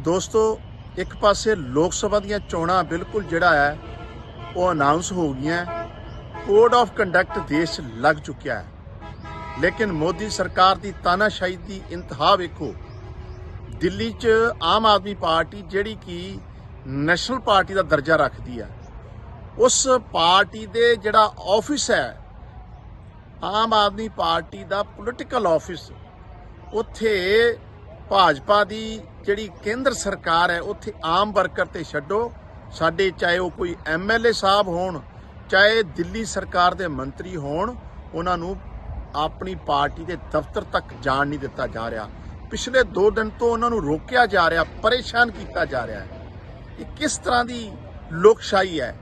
ਦੋਸਤੋ, ਇੱਕ ਪਾਸੇ ਲੋਕ ਸਭਾ ਦੀਆਂ ਚੋਣਾਂ ਬਿਲਕੁਲ ਜਿਹੜਾ ਹੈ, ਉਹ ਅਨਾਉਂਸ ਹੋ ਗਈਆਂ ਕੋਡ ਆਫ ਕੰਡਕਟ ਦੇਸ਼ 'ਚ ਲੱਗ ਚੁੱਕਿਆ ਹੈ। ਲੇਕਿਨ ਮੋਦੀ ਸਰਕਾਰ ਦੀ ਤਾਨਾਸ਼ਾਹੀ ਦੀ ਇੰਤਹਾ ਵੇਖੋ। ਦਿੱਲੀ 'ਚ ਆਮ ਆਦਮੀ ਪਾਰਟੀ ਜਿਹੜੀ ਕਿ ਨੈਸ਼ਨਲ ਪਾਰਟੀ ਦਾ ਦਰਜਾ ਰੱਖਦੀ ਹੈ, ਉਸ ਪਾਰਟੀ ਦੇ ਜਿਹੜਾ ਆਫਿਸ ਹੈ, ਆਮ ਆਦਮੀ ਪਾਰਟੀ ਦਾ ਪੋਲੀਟੀਕਲ ਆਫਿਸ ਉੱਥੇ ਭਾਜਪਾ ਦੀ ਜਿਹੜੀ ਕੇਂਦਰ ਸਰਕਾਰ ਹੈ, ਉੱਥੇ ਆਮ ਵਰਕਰ ਤੇ ਛੱਡੋ। ਸਾਡੇ ਚਾਹੇ ਉਹ ਕੋਈ ਐਮਐਲਏ ਸਾਹਿਬ ਹੋਣ, ਚਾਹੇ ਦਿੱਲੀ ਸਰਕਾਰ ਦੇ ਮੰਤਰੀ ਹੋਣ, ਉਹਨਾਂ ਨੂੰ ਆਪਣੀ ਪਾਰਟੀ ਦੇ ਦਫ਼ਤਰ ਤੱਕ ਜਾਣ ਨਹੀਂ ਦਿੱਤਾ ਜਾ ਰਿਹਾ। ਪਿਛਲੇ 2 ਦਿਨ ਤੋਂ ਉਹਨਾਂ ਨੂੰ ਰੋਕਿਆ ਜਾ ਰਿਹਾ, ਪਰੇਸ਼ਾਨ ਕੀਤਾ ਜਾ ਰਿਹਾ ਹੈ। ਇਹ ਕਿਸ ਤਰ੍ਹਾਂ ਦੀ ਲੋਕਸ਼ਾਹੀ ਹੈ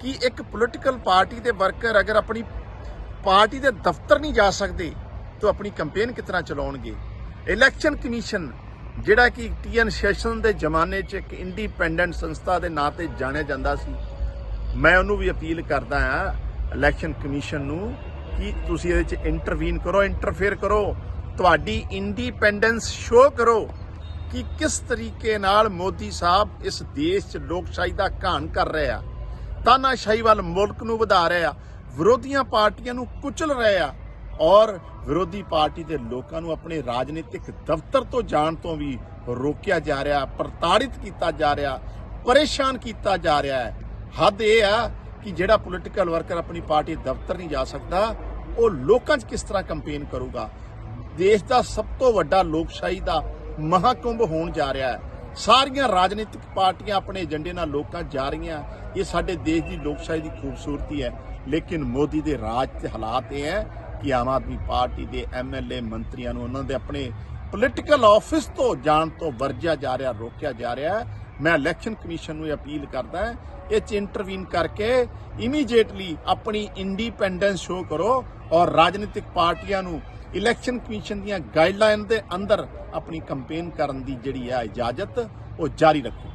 ਕਿ ਇੱਕ ਪੋਲੀਟੀਕਲ ਪਾਰਟੀ ਦੇ ਵਰਕਰ ਅਗਰ ਆਪਣੀ ਪਾਰਟੀ ਦੇ ਦਫ਼ਤਰ ਨਹੀਂ ਜਾ ਸਕਦੇ, ਤਾਂ ਆਪਣੀ ਕੈਂਪੇਨ ਕਿਸ ਤਰ੍ਹਾਂ ਚਲਾਉਣਗੇ? ਇਲੈਕਸ਼ਨ ਕਮਿਸ਼ਨ, ਜਿਹੜਾ ਕਿ ਟੀਐਨ ਸੈਸ਼ਨ ਦੇ ਜ਼ਮਾਨੇ 'ਚ ਇੱਕ ਇੰਡੀਪੈਂਡੈਂਟ ਸੰਸਥਾ ਦੇ ਨਾਂ ਤੇ ਜਾਣਿਆ ਜਾਂਦਾ ਸੀ, ਮੈਂ ਉਹਨੂੰ ਵੀ ਅਪੀਲ ਕਰਦਾ ਹਾਂ ਇਲੈਕਸ਼ਨ ਕਮਿਸ਼ਨ ਨੂੰ ਕਿ ਤੁਸੀਂ ਇਹਦੇ 'ਚ ਇੰਟਰਵੀਨ ਕਰੋ ਇੰਟਰਫੇਅਰ ਕਰੋ, ਤੁਹਾਡੀ ਇੰਡੀਪੈਂਡੈਂਸ ਸ਼ੋਅ ਕਰੋ ਕਿ ਕਿਸ ਤਰੀਕੇ ਨਾਲ ਮੋਦੀ ਸਾਹਿਬ ਇਸ ਦੇਸ਼ 'ਚ ਲੋਕਸ਼ਾਹੀ ਦਾ ਘਾਣ ਕਰ ਰਹੇ ਆ ਤਾਨਾਸ਼ਾਹੀ ਵੱਲ ਮੁਲਕ ਨੂੰ ਵਧਾ ਰਹੇ ਆ ਵਿਰੋਧੀਆਂ ਪਾਰਟੀਆਂ ਨੂੰ ਕੁਚਲ ਰਹੇ ਆ ਔਰ ਵਿਰੋਧੀ ਪਾਰਟੀ ਦੇ ਲੋਕਾਂ ਨੂੰ ਆਪਣੇ ਰਾਜਨੀਤਿਕ ਦਫ਼ਤਰ ਤੋਂ ਜਾਣ ਤੋਂ ਵੀ ਰੋਕਿਆ ਜਾ ਰਿਹਾ, ਪ੍ਰਤਾੜਿਤ ਕੀਤਾ ਜਾ ਰਿਹਾ, ਪਰੇਸ਼ਾਨ ਕੀਤਾ ਜਾ ਰਿਹਾ ਹੈ। ਹੱਦ ਇਹ ਆ ਕਿ ਜਿਹੜਾ ਪੋਲੀਟੀਕਲ ਵਰਕਰ ਆਪਣੀ ਪਾਰਟੀ ਦਫ਼ਤਰ ਨਹੀਂ ਜਾ ਸਕਦਾ, ਉਹ ਲੋਕਾਂ 'ਚ ਕਿਸ ਤਰ੍ਹਾਂ ਕੈਂਪੇਨ ਕਰੂਗਾ? ਦੇਸ਼ ਦਾ ਸਭ ਤੋਂ ਵੱਡਾ ਲੋਕਸ਼ਾਹੀ ਦਾ ਮਹਾਕੁੰਭ ਹੋਣ ਜਾ ਰਿਹਾ ਹੈ। ਸਾਰੀਆਂ ਰਾਜਨੀਤਿਕ ਪਾਰਟੀਆਂ ਆਪਣੇ ਏਜੰਡੇ ਨਾਲ ਲੋਕਾਂ 'ਚ ਜਾ ਰਹੀਆਂ, ਇਹ ਸਾਡੇ ਦੇਸ਼ ਦੀ ਲੋਕਸ਼ਾਹੀ ਦੀ ਖੂਬਸੂਰਤੀ ਹੈ। ਲੇਕਿਨ ਮੋਦੀ ਦੇ ਰਾਜ ਦੇ ਹਾਲਾਤ ਇਹ ਹੈ ਕਿ ਆਮ ਆਦਮੀ ਪਾਰਟੀ ਦੇ ਐਮਐਲਏ ਮੰਤਰੀਆਂ ਨੂੰ ਉਹਨਾਂ ਦੇ ਆਪਣੇ ਪੋਲੀਟੀਕਲ ਆਫਿਸ ਤੋਂ ਜਾਣ ਤੋਂ ਵਰਜਿਆ ਜਾ ਰਿਹਾ, ਰੋਕਿਆ ਜਾ ਰਿਹਾ ਮੈਂ ਇਲੈਕਸ਼ਨ ਕਮਿਸ਼ਨ ਨੂੰ ਇਹ ਅਪੀਲ ਕਰਦਾ ਹਾਂ, ਇਹ ਚ ਇੰਟਰਵੀਨ ਕਰਕੇ ਇਮੀਡੀਏਟਲੀ ਆਪਣੀ ਇੰਡੀਪੈਂਡੈਂਸ ਸ਼ੋ ਕਰੋ ਔਰ ਰਾਜਨੀਤਿਕ ਪਾਰਟੀਆਂ ਨੂੰ ਇਲੈਕਸ਼ਨ ਕਮਿਸ਼ਨ ਦੀਆਂ ਗਾਈਡਲਾਈਨ ਦੇ ਅੰਦਰ ਆਪਣੀ ਕੈਂਪੇਨ ਕਰਨ ਦੀ ਜਿਹੜੀ ਹੈ ਇਜਾਜ਼ਤ ਉਹ ਜਾਰੀ ਰੱਖੋ।